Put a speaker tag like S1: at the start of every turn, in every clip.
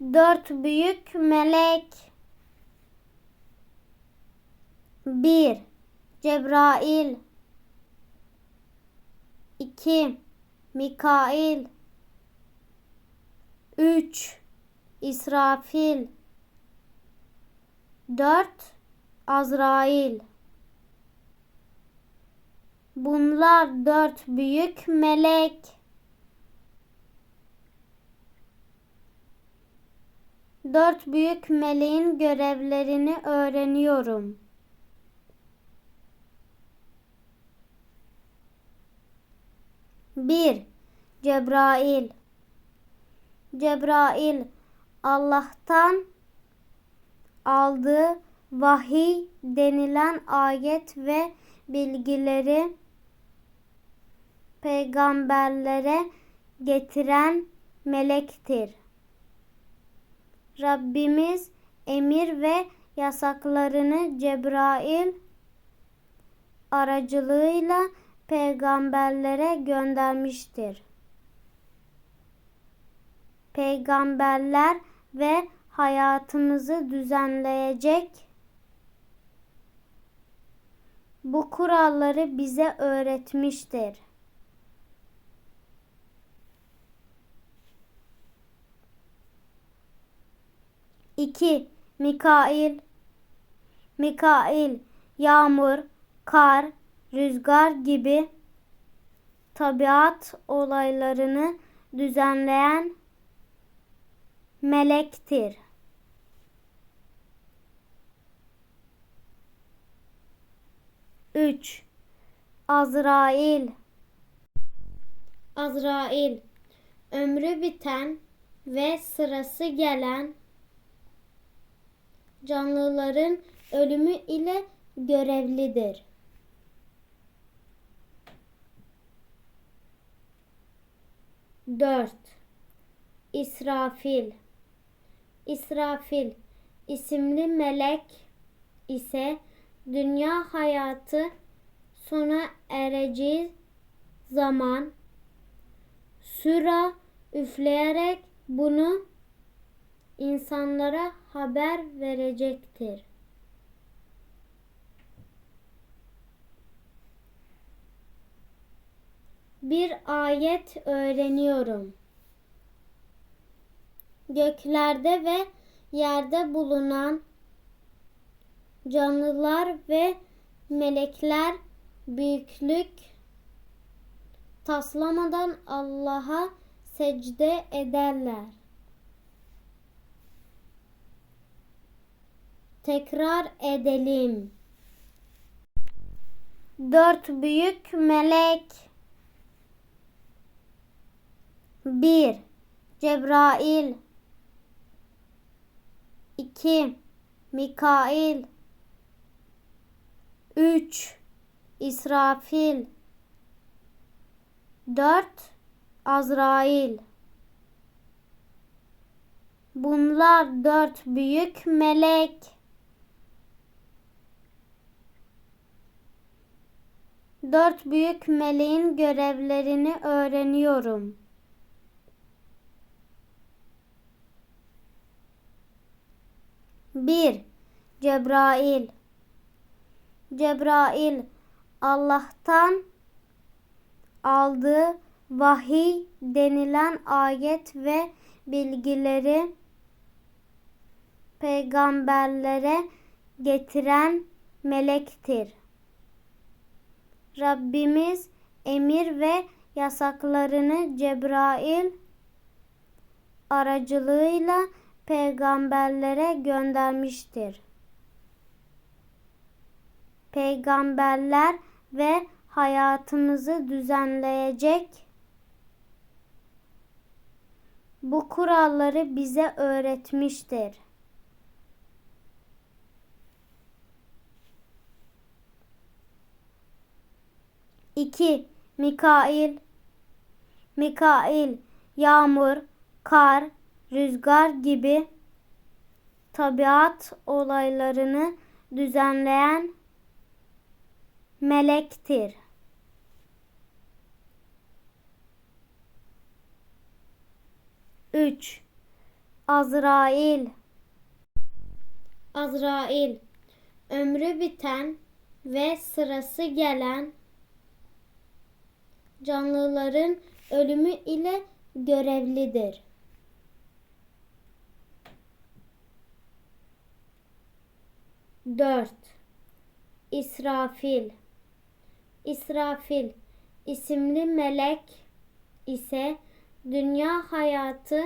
S1: dört büyük melek. 1. Cebrail 2. Mikail 3. İsrafil 4. Azrail Bunlar dört büyük melek. Dört büyük meleğin görevlerini öğreniyorum. Bir, Cebrail. Cebrail Allah'tan aldığı vahiy denilen ayet ve bilgileri peygamberlere getiren melektir. Rabbimiz emir ve yasaklarını Cebrail aracılığıyla peygamberlere göndermiştir. Peygamberler ve hayatımızı düzenleyecek bu kuralları bize öğretmiştir. İki, Mikail. Mikail, yağmur, kar, rüzgar gibi tabiat olaylarını düzenleyen melektir. Üç, Azrail. Azrail ömrü biten ve sırası gelen canlıların ölümü ile görevlidir. Dört. İsrafil İsrafil isimli melek ise dünya hayatı sona ereceği zaman süra üfleyerek bunu insanlara haber verecektir. Bir ayet öğreniyorum. Göklerde ve yerde bulunan canlılar ve melekler büyüklük taslamadan Allah'a secde ederler. Tekrar edelim. Dört büyük melek. Bir, Cebrail. İki, Mikail. Üç, İsrafil. Dört, Azrail. Bunlar dört büyük melek. Dört büyük meleğin görevlerini öğreniyorum. Bir, Cebrail. Cebrail Allah'tan aldığı vahiy denilen ayet ve bilgileri peygamberlere getiren melektir. Rabbimiz emir ve yasaklarını Cebrail aracılığıyla peygamberlere göndermiştir. Peygamberler ve hayatımızı düzenleyecek bu kuralları bize öğretmiştir. İki, Mikail. Mikail, yağmur, kar, rüzgar gibi tabiat olaylarını düzenleyen melektir. Üç, Azrail. Azrail ömrü biten ve sırası gelen canlıların ölümü ile görevlidir. Dört. İsrafil İsrafil isimli melek ise dünya hayatı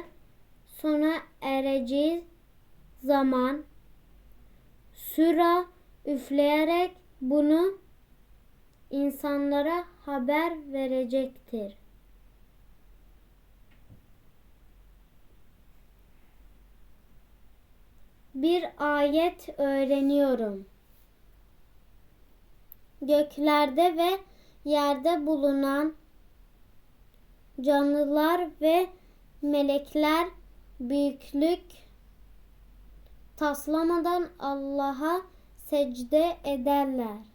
S1: sona ereceği zaman süra üfleyerek bunu insanlara haber verecektir. Bir ayet öğreniyorum. Göklerde ve yerde bulunan canlılar ve melekler büyüklük taslamadan Allah'a secde ederler.